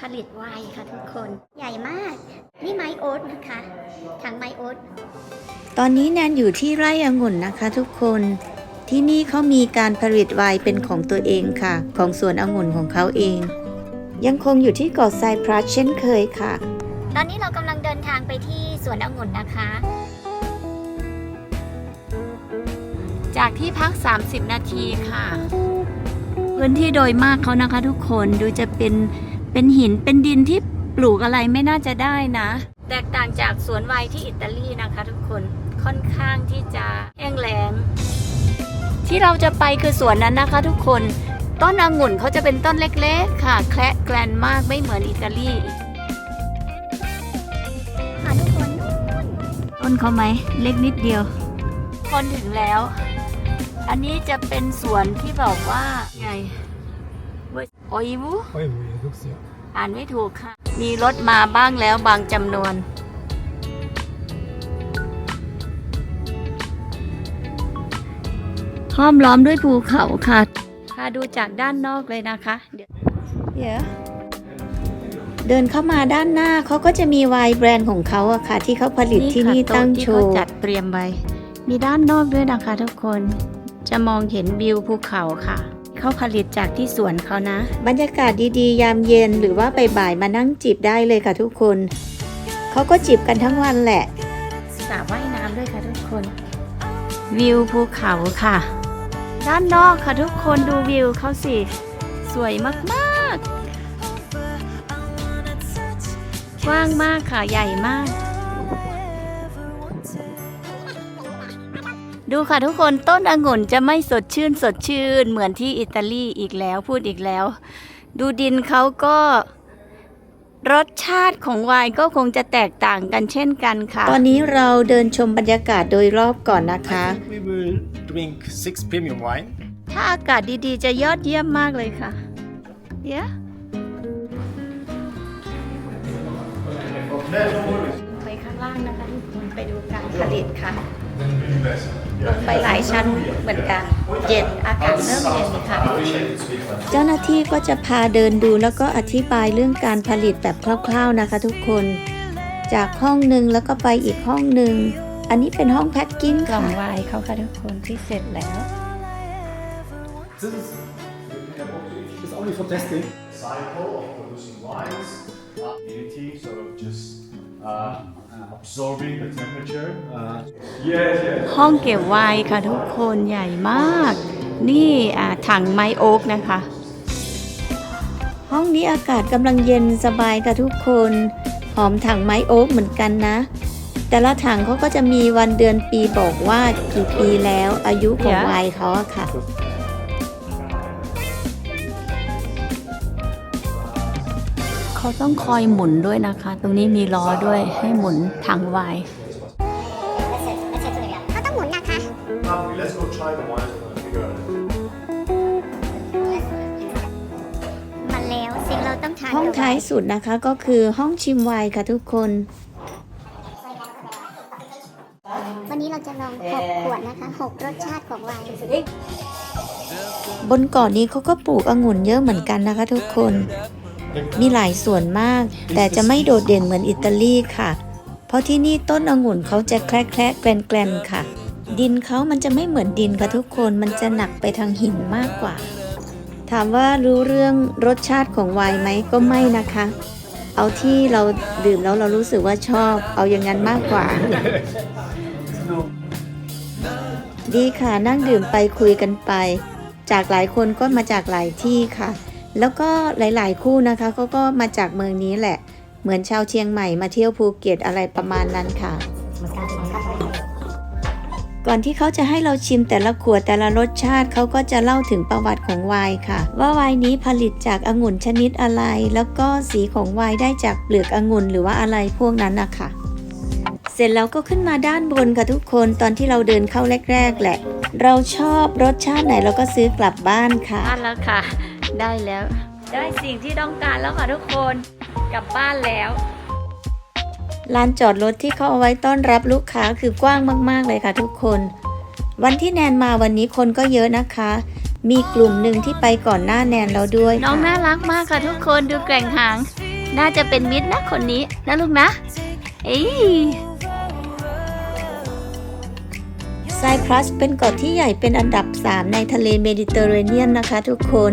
ผลิตไวน์ค่ะทุกคนใหญ่มาก นี่ไม้โอ๊ตนะคะถังไม้โอ๊ตตอนนี้แนนอยู่ที่ไร่องุ่นนะคะ ทุกคนที่นี่เขามีการผลิตไวน์เป็นของตัวเองค่ะ ของสวนองุ่นของเขาเอง ยังคงอยู่ที่เกาะไซพรัสเช่นเคยค่ะ ตอนนี้เรากำลังเดินทางไปที่สวนองุ่นนะคะ จากที่พัก 30 นาทีค่ะ พื้นที่โดยมากเขานะคะทุกคนดูจะเป็น เป็นหินเป็นดินที่ปลูกอะไรไม่น่าจะได้นะ แตกต่างจากสวนไวน์ที่อิตาลีนะคะทุกคนค่อนข้างที่จะแห้งแล้ง ที่เราจะไปคือสวนนั้นนะคะทุกคนต้นองุ่นเขาจะเป็นต้นเล็กๆ ค่ะ แคละแกรนมากไม่เหมือนอิตาลีค่ะทุกคนต้นเขาไหมเล็กนิดเดียว คนถึงแล้ว อันนี้จะเป็นสวนที่บอกว่าไง โอยวู Oui, oui, donc c'est อ่านไม่ถูกค่ะ มีรถมาบ้างแล้วบางจำนวน ห้อมล้อมด้วยภูเขาค่ะ พาดูจากด้านนอกเลยนะคะ เดี๋ยวเดี๋ยวเดินเข้ามาด้านหน้าเขาก็จะมีไวน์แบรนด์ของเขาอะค่ะ ที่เขาผลิตที่นี่ตั้งโชว์จัดเตรียมไว้ มีด้านนอกด้วยนะคะทุกคน จะมองเห็นวิวภูเขาค่ะ เขาผลิตจากที่สวนเขานะ บรรยากาศดีๆ ยามเย็นหรือว่าบ่ายๆมานั่งจิบได้เลยค่ะทุกคน เขาก็จิบกันทั้งวันแหละสระว่ายน้ำด้วยค่ะทุกคน วิวภูเขาค่ะ ด้านนอกค่ะทุกคนดูวิวเขาสิ สวยมากๆ กว้างมากค่ะใหญ่มาก ดูค่ะทุกคนต้นองุ่นจะไม่สดชื่นสดชื่น เหมือนที่อิตาลีอีกแล้วพูดอีกแล้ว ดูดินเขาก็ รสชาติของไวน์ก็คงจะแตกต่างกันเช่นกันค่ะ ตอนนี้เราเดินชมบรรยากาศโดยรอบก่อนนะคะ I think we will drink six premium wine. ถ้าอากาศดีๆ จะยอดเยี่ยมมากเลยค่ะเดี๋ยวไป การผลิตค่ะ ลงไปหลายชั้นเหมือนกัน เย็นอากาศเริ่มเย็นค่ะ เจ้าหน้าที่ก็จะพาเดินดูแล้วก็อธิบายเรื่องการผลิตแบบคร่าว ๆนะคะ ทุกคน จากห้องหนึ่งแล้วก็ไปอีกห้องหนึ่ง อันนี้เป็นห้องแพ็คกิ้งกล่องไวน์เขาค่ะทุกคนที่เสร็จแล้ว This is it's only for testing. cycle of producing wines, humidity, sort of just uh, absorbing the temperature. Uh, yes, yes. ห้องเก็บไวน์ค่ะทุกคนใหญ่มาก นี่อ่าถังไม้โอ๊กนะคะ ห้องนี้อากาศกำลังเย็นสบายค่ะทุกคน หอมถังไม้โอ๊กเหมือนกันนะ แต่ละถังเขาก็จะมีวันเดือนปีบอกว่ากี่ปีแล้วอายุของไวน์เขาอะค่ะ เขาต้องคอยหมุนด้วยนะคะ ตรงนี้มีล้อด้วยให้หมุนถังไวน์เขาต้องหมุนนะคะ let's go try the wine and figure out. มาแล้วสิ่งเราต้องทานห้องท้ายสุดนะคะก็คือห้องชิมไวน์ค่ะทุกคน วันนี้เราจะลองหกขวดนะคะหกรสชาติของไวน์บนเกาะนนี้เขาก็ปลูกองุ่นเยอะเหมือนกันนะคะทุกคน มีหลายส่วนมาก แต่จะไม่โดดเด่นเหมือนอิตาลีค่ะ เพราะที่นี่ต้นองุ่นเขาจะแคระแคระแกลนแกลนๆค่ะ ดินเขามันจะไม่เหมือนดินค่ะทุกคนมันจะหนักไปทางหินมากกว่า ถามว่ารู้เรื่องรสชาติของไวน์ไหมก็ไม่นะคะ เอาที่เราดื่มแล้วเรารู้สึกว่าชอบ เอาอย่างนั้นมากกว่า ดีค่ะนั่งดื่มไปคุยกันไป จากหลายคนก็มาจากหลายที่ค่ะ แล้วก็หลายๆ คู่นะคะเขาก็มาจากเมืองนี้แหละ เหมือนชาวเชียงใหม่มาเที่ยวภูเก็ตอะไรประมาณนั้นค่ะ ก่อนที่เขาจะให้เราชิมแต่ละขวดแต่ละรสชาติเขาก็จะเล่าถึงประวัติของไวน์ค่ะ ว่าไวน์นี้ผลิตจากองุ่นชนิดอะไร แล้วก็สีของไวน์ได้จากเปลือกองุ่นหรือว่าอะไรพวกนั้นนะคะเสร็จแล้วก็ขึ้นมาด้านบนค่ะทุกคนตอนที่เราเดินเข้าแรก ๆ แหละ เราชอบรสชาติไหนเราก็ซื้อกลับบ้านค่ะบ้านแล้วค่ะ ได้แล้ว ได้สิ่งที่ต้องการแล้วค่ะทุกคนกลับบ้านแล้วลานจอดรถที่เขาเอาไว้ต้อนรับลูกค้าคือกว้างมากๆเลยค่ะทุกคน วันที่แนนมาวันนี้คนก็เยอะนะคะ มีกลุ่มหนึ่งที่ไปก่อนหน้าแนนเราด้วย น้องน่ารักมากค่ะทุกคนดูแกร่งหาง น่าจะเป็นมิตรนะคนนี้นะลูกนะ เอ้ไซพรัสเป็นเกาะที่ใหญ่เป็นอันดับ 3 ในทะเลเมดิเตอร์เรเนียนนะคะทุกคน